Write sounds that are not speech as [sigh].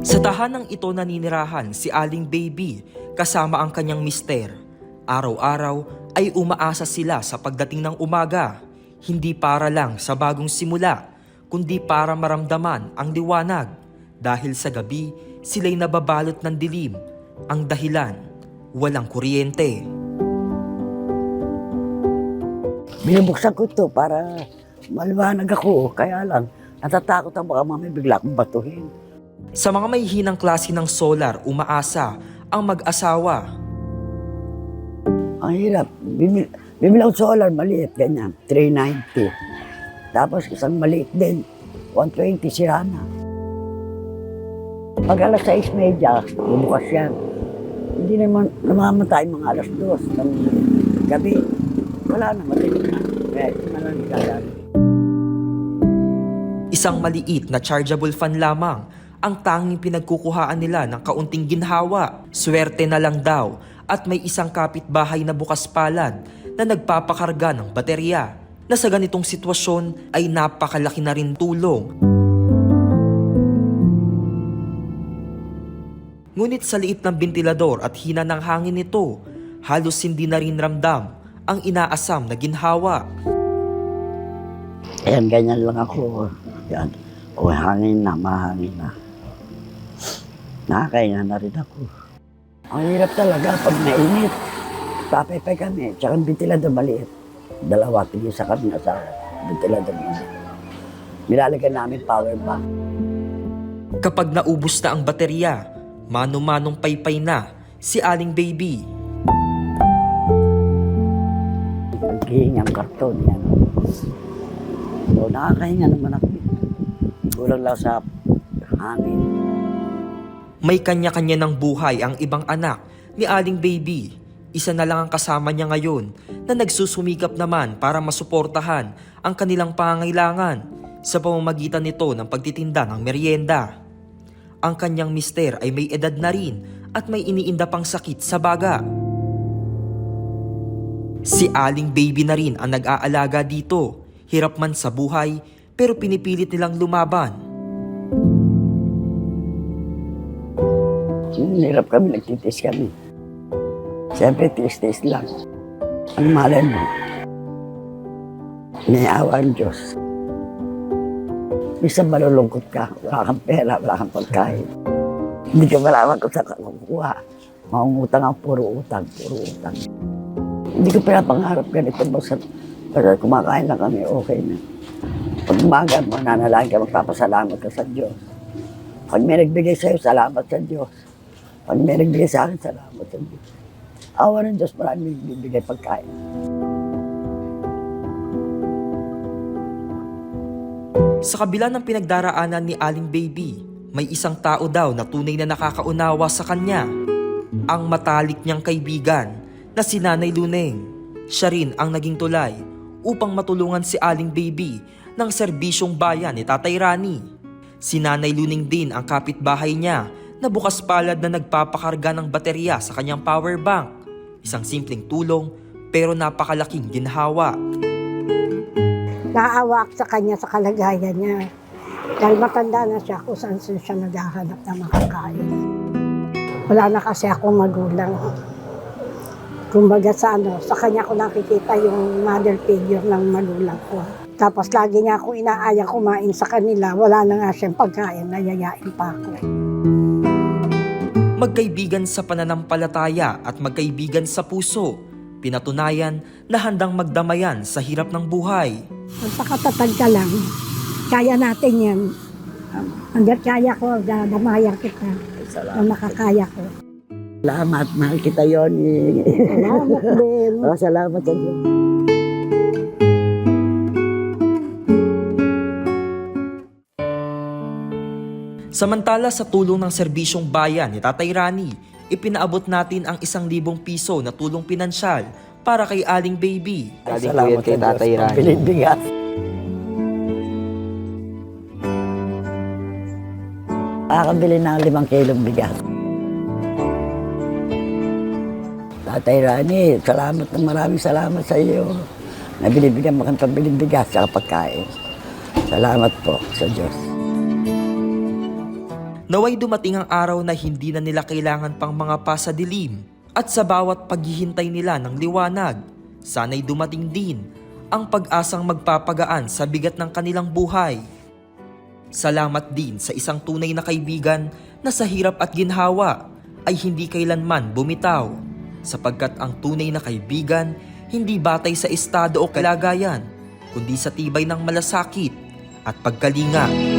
Sa tahanang ito naninirahan si Aling Baby kasama ang kanyang mister. Araw-araw ay umaasa sila sa pagdating ng umaga, hindi para lang sa bagong simula, kundi para maramdaman ang liwanag. Dahil sa gabi, sila'y nababalot ng dilim. Ang dahilan, walang kuryente. Binubuksan ko ito para maliwanag ako. Kaya lang, natatakot ako baka mamaya bigla akong batuhin. Sa mga may hinang klase ng solar, umaasa ang mag-asawa. Ang hirap. Bimil, bimili ako solar, maliit, ganyan. 390. Tapos isang maliit din, 120 sira na. Pag alas 6 medya, bubukas yan. Hindi naman namamatay mga alas 2 ng gabi. Wala na, matinig na. Kaya ito na lang. Isang maliit na chargeable fan lamang ang tanging pinagkukuhaan nila ng kaunting ginhawa. Swerte na lang daw at may isang kapitbahay na bukas palad na nagpapakarga ng baterya na sa ganitong sitwasyon ay napakalaki na rin tulong. Ngunit sa liit ng bentilador at hina ng hangin nito, halos hindi na rin ramdam ang inaasam na ginhawa. Ayan, ganyan lang ako. Yan. O hangin na, mahangin na. Nakakainga na rin ako. Ang hirap talaga pag mainit. Papaypay kami, tsaka ang bentilador maliit. Dalawa, tigil sa kami sa bentilador maliit. Nilalagyan namin power bank. Kapag naubos na ang baterya, mano-manong paypay na si Aling Baby. Naghihingi ang karton. Yan. So, nakakahinga naman ako. Kulang lang sa hangin. May kanya-kanya ng buhay ang ibang anak ni Aling Baby. Isa na lang ang kasama niya ngayon na nagsusumikap naman para masuportahan ang kanilang pangailangan sa pamamagitan nito ng pagtitinda ng merienda. Ang kanyang mister ay may edad na rin at may iniinda pang sakit sa baga. Si Aling Baby na rin ang nag-aalaga dito. Hirap man sa buhay pero pinipilit nilang lumaban. Hirap kami, nagtitis kami. Siyempre, tiis-tiis lang. Ang malay mo, may awa ang Diyos. Minsan malulungkot ka, wala kang pera, wala kang pagkain. Hindi ka malaman kung saan ka kukuha. Mangungutang ang puro utang, puro utang. Hindi ko pinapangarap ganito basta pag kumakain lang kami, okay na. Pag umaga mo, nanalangin ka, magpapasalamat ka sa Diyos. Pag may nagbigay sa'yo, salamat sa Diyos. Pag may nagbigay sa akin, salamat. Awa ng Diyos, maraming bibigay pagkain. Sa kabila ng pinagdaraanan ni Aling Baby, may isang tao daw na tunay na nakakaunawa sa kanya. Ang matalik niyang kaibigan na si Nanay Luneng. Siya rin ang naging tulay upang matulungan si Aling Baby ng serbisyong bayan ni Tatay Rani. Si Nanay Luneng din ang kapitbahay niya na bukas palad na nagpapakarga ng baterya sa kanyang power bank. Isang simpleng tulong pero napakalaking ginhawa. Naawa sa kanya sa kalagayan niya. Dahil matanda na siya kung saan siya naghahanap ng makakain. Wala na kasi ako magulang. Kumbaga sa ano, sa kanya ko nakikita yung mother figure ng magulang ko. Tapos lagi niya ako inaaya kumain sa kanila. Wala na nga siyang pagkain, nayayain pa ako. Magkaibigan sa pananampalataya at magkaibigan sa puso. Pinatunayan na handang magdamayan sa hirap ng buhay. Magpakatatag ka lang. Kaya natin yan. Hanggat kaya ko, damayan kita. Salamat. Ang makakaya ko. Salamat, mahal kita yon. Salamat din. [laughs] oh, salamat sa Diyos. Samantala sa tulong ng serbisyong bayan ni Tatay Rani, ipinaabot natin ang isang libong piso na tulong pinansyal para kay Aling Baby. Galing po kay Tatay Rani. Pabiling bigas. Nakakabili ng limang kilong bigas. Tatay Rani, salamat na maraming salamat sa iyo. Na binibigyan mo kang pabiling bigas sa pagkain. Salamat po sa Diyos. Naway dumating ang araw na hindi na nila kailangan pang mga pasadilim at sa bawat paghihintay nila ng liwanag, sana'y dumating din ang pag-asang magpapagaan sa bigat ng kanilang buhay. Salamat din sa isang tunay na kaibigan na sa hirap at ginhawa ay hindi kailanman bumitaw sapagkat ang tunay na kaibigan hindi batay sa estado o kalagayan kundi sa tibay ng malasakit at pagkalinga